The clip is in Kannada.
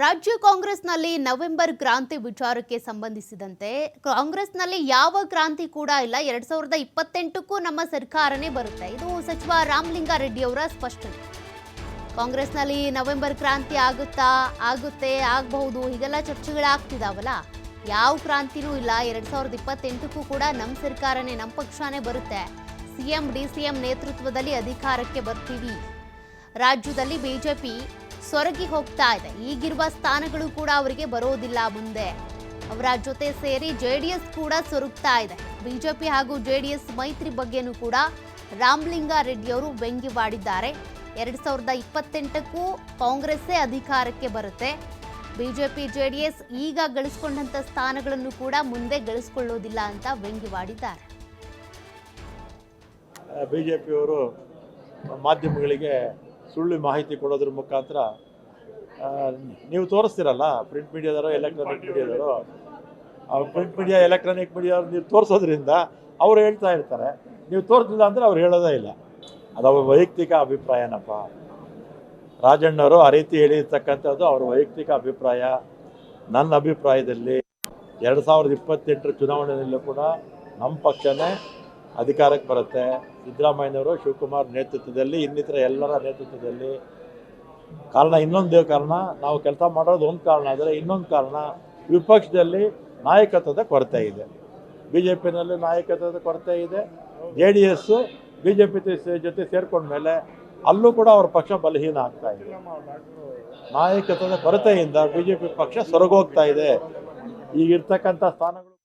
ರಾಜ್ಯ ಕಾಂಗ್ರೆಸ್ನಲ್ಲಿ ನವೆಂಬರ್ ಕ್ರಾಂತಿ ವಿಚಾರಕ್ಕೆ ಸಂಬಂಧಿಸಿದಂತೆ ಕಾಂಗ್ರೆಸ್ನಲ್ಲಿ ಯಾವ ಕ್ರಾಂತಿ ಕೂಡ ಇಲ್ಲ. ಎರಡ್ ಸಾವಿರದ ಇಪ್ಪತ್ತೆಂಟಕ್ಕೂ ನಮ್ಮ ಸರ್ಕಾರನೇ ಬರುತ್ತೆ. ಇದು ಸಚಿವ ರಾಮಲಿಂಗಾರೆಡ್ಡಿ ಅವರ ಸ್ಪಷ್ಟನೆ. ಕಾಂಗ್ರೆಸ್ನಲ್ಲಿ ನವೆಂಬರ್ ಕ್ರಾಂತಿ ಆಗುತ್ತಾ, ಆಗುತ್ತೆ, ಆಗಬಹುದು, ಹೀಗೆಲ್ಲ ಚರ್ಚೆಗಳಾಗ್ತಿದಾವಲ್ಲ. ಯಾವ ಕ್ರಾಂತಿನೂ ಇಲ್ಲ. ಎರಡ್ ಸಾವಿರದ ಇಪ್ಪತ್ತೆಂಟಕ್ಕೂ ಕೂಡ ನಮ್ಮ ಸರ್ಕಾರನೇ, ನಮ್ಮ ಪಕ್ಷನೇ ಬರುತ್ತೆ. ಸಿಎಂ, ಡಿಸಿಎಂ ನೇತೃತ್ವದಲ್ಲಿ ಅಧಿಕಾರಕ್ಕೆ ಬರ್ತೀವಿ. ರಾಜ್ಯದಲ್ಲಿ ಬಿಜೆಪಿ ಸೊರಗಿ ಹೋಗ್ತಾ ಇದೆ. ಈಗಿರುವ ಸ್ಥಾನಗಳು ಕೂಡ ಅವರಿಗೆ ಬರೋದಿಲ್ಲ ಮುಂದೆ. ಅವರ ಜೊತೆ ಸೇರಿ ಜೆಡಿಎಸ್ ಕೂಡ ಸೊರಗ್ತಾ ಇದೆ. ಬಿಜೆಪಿ ಹಾಗೂ ಜೆಡಿಎಸ್ ಮೈತ್ರಿ ಬಗ್ಗೆನೂ ಕೂಡ ರಾಮಲಿಂಗಾರೆಡ್ಡಿ ಅವರು ವ್ಯಂಗ್ಯವಾಡಿದ್ದಾರೆ ಎರಡ್ ಸಾವಿರದ ಇಪ್ಪತ್ತೆಂಟಕ್ಕೂ ಕಾಂಗ್ರೆಸ್ಸೇ ಅಧಿಕಾರಕ್ಕೆ ಬರುತ್ತೆ. ಬಿಜೆಪಿ ಎಸ್ ಈಗ ಗಳಿಸ್ಕೊಂಡಂತ ಸ್ಥಾನಗಳನ್ನು ಕೂಡ ಮುಂದೆ ಗಳಿಸ್ಕೊಳ್ಳೋದಿಲ್ಲ ಅಂತ ವ್ಯಂಗ್ಯವಾಡಿದ್ದಾರೆ ಬಿಜೆಪಿಯವರು ಜೆ ಮಾಧ್ಯಮಗಳಿಗೆ ಸುಳ್ಳು ಮಾಹಿತಿ ಕೊಡೋದ್ರ ಮುಖಾಂತರ ನೀವು ತೋರಿಸ್ತೀರಲ್ಲ ಪ್ರಿಂಟ್ ಮೀಡಿಯಾದವರು ಎಲೆಕ್ಟ್ರಾನಿಕ್ ಮೀಡಿಯಾದವರು ಪ್ರಿಂಟ್ ಮೀಡಿಯಾ ಎಲೆಕ್ಟ್ರಾನಿಕ್ ಮೀಡಿಯಾ ನೀವು ತೋರಿಸೋದ್ರಿಂದ ಅವ್ರು ಹೇಳ್ತಾ ಇರ್ತಾರೆ. ನೀವು ತೋರಿಸಿಲ್ಲ ಅಂದರೆ ಅವ್ರು ಹೇಳೋದೇ ಇಲ್ಲ. ಅದು ಅವ್ರ ವೈಯಕ್ತಿಕ ಅಭಿಪ್ರಾಯನಪ್ಪ. ರಾಜಣ್ಣವರು ಆ ರೀತಿ ಹೇಳಿರ್ತಕ್ಕಂಥದ್ದು ಅವ್ರ ವೈಯಕ್ತಿಕ ಅಭಿಪ್ರಾಯ. ನನ್ನ ಅಭಿಪ್ರಾಯದಲ್ಲಿ ಎರಡು ಸಾವಿರದ ಇಪ್ಪತ್ತೆಂಟರ ಚುನಾವಣೆಯಲ್ಲೂ ಕೂಡ ನಮ್ಮ ಪಕ್ಷನೇ ಅಧಿಕಾರಕ್ಕೆ ಬರುತ್ತೆ. ಸಿದ್ದರಾಮಯ್ಯನವರು ಶಿವಕುಮಾರ್ ನೇತೃತ್ವದಲ್ಲಿ, ಇನ್ನಿತರ ಎಲ್ಲರ ನೇತೃತ್ವದಲ್ಲಿ. ಕಾರಣ ಇನ್ನೊಂದು ಕಾರಣ, ನಾವು ಕೆಲಸ ಮಾಡೋದು ಒಂದು ಕಾರಣ, ಆದರೆ ಇನ್ನೊಂದು ಕಾರಣ, ವಿಪಕ್ಷದಲ್ಲಿ ನಾಯಕತ್ವದ ಕೊರತೆ ಇದೆ. ಬಿ ಜೆ ಪಿನಲ್ಲಿ ನಾಯಕತ್ವದ ಕೊರತೆ ಇದೆ. J D S B J P ಜೊತೆ ಸೇರ್ಕೊಂಡ್ಮೇಲೆ ಅಲ್ಲೂ ಕೂಡ ಅವ್ರ ಪಕ್ಷ ಬಲಹೀನ ಆಗ್ತಾ ಇದೆ. ನಾಯಕತ್ವದ ಕೊರತೆಯಿಂದ ಬಿ ಜೆ ಪಿ ಪಕ್ಷ ಸೊರಗೋಗ್ತಾ ಇದೆ. ಈಗಿರ್ತಕ್ಕಂಥ ಸ್ಥಾನಗಳು